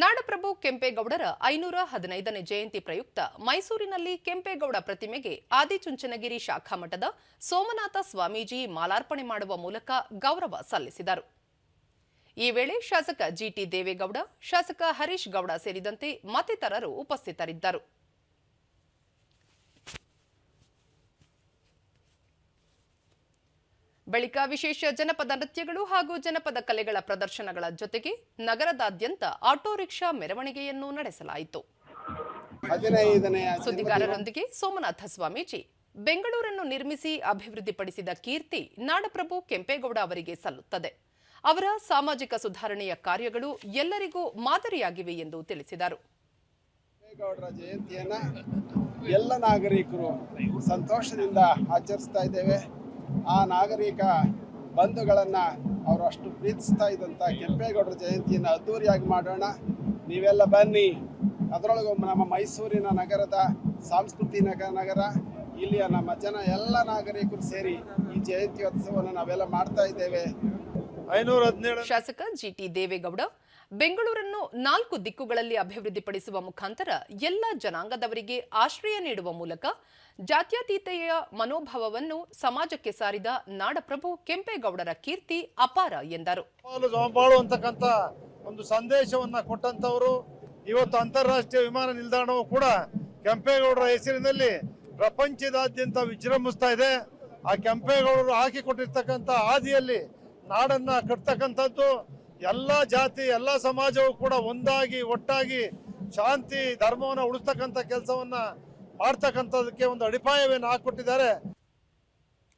ನಾಡಪ್ರಭು ಕೆಂಪೇಗೌಡರ ಐನೂರ ಹದಿನೈದನೇ ಜಯಂತಿ ಪ್ರಯುಕ್ತ ಮೈಸೂರಿನಲ್ಲಿ ಕೆಂಪೇಗೌಡ ಪ್ರತಿಮೆಗೆ ಆದಿಚುಂಚನಗಿರಿ ಶಾಖಾ ಮಠದ ಸೋಮನಾಥ ಸ್ವಾಮೀಜಿ ಮಾಲಾರ್ಪಣೆ ಮಾಡುವ ಮೂಲಕ ಗೌರವ ಸಲ್ಲಿಸಿದರು. ಈ ವೇಳೆ ಶಾಸಕ ಜಿಟಿ ದೇವೇಗೌಡ, ಶಾಸಕ ಹರೀಶ್ ಗೌಡ ಸೇರಿದಂತೆ ಮತ್ತಿತರರು ಉಪಸ್ಥಿತರಿದ್ದರು. ಬಳಿಕ ವಿಶೇಷ ಜನಪದ ನೃತ್ಯಗಳು ಹಾಗೂ ಜನಪದ ಕಲೆಗಳ ಪ್ರದರ್ಶನಗಳ ಜೊತೆಗೆ ನಗರದಾದ್ಯಂತ ಆಟೋ ರಿಕ್ಷಾ ಮೆರವಣಿಗೆಯನ್ನು ನಡೆಸಲಾಯಿತು. ಸುದ್ದಿಗಾರರೊಂದಿಗೆ ಸೋಮನಾಥ ಸ್ವಾಮೀಜಿ ಬೆಂಗಳೂರನ್ನು ನಿರ್ಮಿಸಿ ಅಭಿವೃದ್ಧಿಪಡಿಸಿದ ಕೀರ್ತಿ ನಾಡಪ್ರಭು ಕೆಂಪೇಗೌಡ ಅವರಿಗೆ ಸಲ್ಲುತ್ತದೆ. ಅವರ ಸಾಮಾಜಿಕ ಸುಧಾರಣೆಯ ಕಾರ್ಯಗಳು ಎಲ್ಲರಿಗೂ ಮಾದರಿಯಾಗಿವೆ ಎಂದು ತಿಳಿಸಿದರು. ಜಯಂತಿಯನ್ನ ಎಲ್ಲ ನಾಗರಿಕರು ಸಂತೋಷದಿಂದ ಆಚರಿಸ್ತಾ ಇದ್ದೇವೆ. ಆ ನಾಗರಿಕ ಬಂಧುಗಳನ್ನು ಅವರು ಅಷ್ಟು ಪ್ರೀತಿಸ್ತಾ ಇದ್ದಂಥ ಕೆಂಪೇಗೌಡರ ಜಯಂತಿಯನ್ನು ಅದ್ದೂರಿಯಾಗಿ ಮಾಡೋಣ. ನೀವೆಲ್ಲ ಬನ್ನಿ. ಅದರೊಳಗೂ ನಮ್ಮ ಮೈಸೂರಿನ ನಗರದ ಸಾಂಸ್ಕೃತಿಕ ನಗರ ನಗರ ಇಲ್ಲಿಯ ನಮ್ಮ ಜನ ಎಲ್ಲ ನಾಗರಿಕರು ಸೇರಿ ಈ ಜಯಂತಿ ಉತ್ಸವವನ್ನು ನಾವೆಲ್ಲ ಮಾಡ್ತಾ ಇದ್ದೇವೆ. ಐನೂರ ಹದಿನೇಳು ಶಾಸಕ ಜಿಟಿ ದೇವೇಗೌಡ ಬೆಂಗಳೂರನ್ನು ನಾಲ್ಕು ದಿಕ್ಕುಗಳಲ್ಲಿ ಅಭಿವೃದ್ಧಿಪಡಿಸುವ ಮುಖಾಂತರ ಎಲ್ಲ ಜನಾಂಗದವರಿಗೆ ಆಶ್ರಯ ನೀಡುವ ಮೂಲಕ ಜಾತ್ಯತೀತೆಯ ಮನೋಭಾವವನ್ನು ಸಮಾಜಕ್ಕೆ ಸಾರಿದ ನಾಡಪ್ರಭು ಕೆಂಪೇಗೌಡರ ಕೀರ್ತಿ ಅಪಾರ ಎಂದರು. ಒಂದು ಸಂದೇಶವನ್ನ ಕೊಟ್ಟಂತವರು ಇವತ್ತು ಅಂತಾರಾಷ್ಟ್ರೀಯ ವಿಮಾನ ನಿಲ್ದಾಣವು ಕೂಡ ಕೆಂಪೇಗೌಡರ ಹೆಸರಿನಲ್ಲಿ ಪ್ರಪಂಚದಾದ್ಯಂತ ವಿಜೃಂಭಿಸ್ತಾ ಇದೆ. ಆ ಕೆಂಪೇಗೌಡರು ಹಾಕಿಕೊಟ್ಟಿರ್ತಕ್ಕಂಥ ಹಾದಿಯಲ್ಲಿ ನಾಡನ್ನ ಕಟ್ತಕ್ಕಂಥದ್ದು ಎಲ್ಲ ಜಾತಿ, ಎಲ್ಲ ಸಮಾಜವು ಕೂಡ ಒಂದಾಗಿ, ಒಟ್ಟಾಗಿ ಶಾಂತಿ, ಧರ್ಮವನ್ನು ಉಳಿಸ್ತಕ್ಕಂಥ ಕೆಲಸವನ್ನ ಮಾಡ್ತಕ್ಕಂಥದಕ್ಕೆ ಒಂದು ಅಡಿಪಾಯವೇನು ಹಾಕೊಟ್ಟಿದ್ದಾರೆ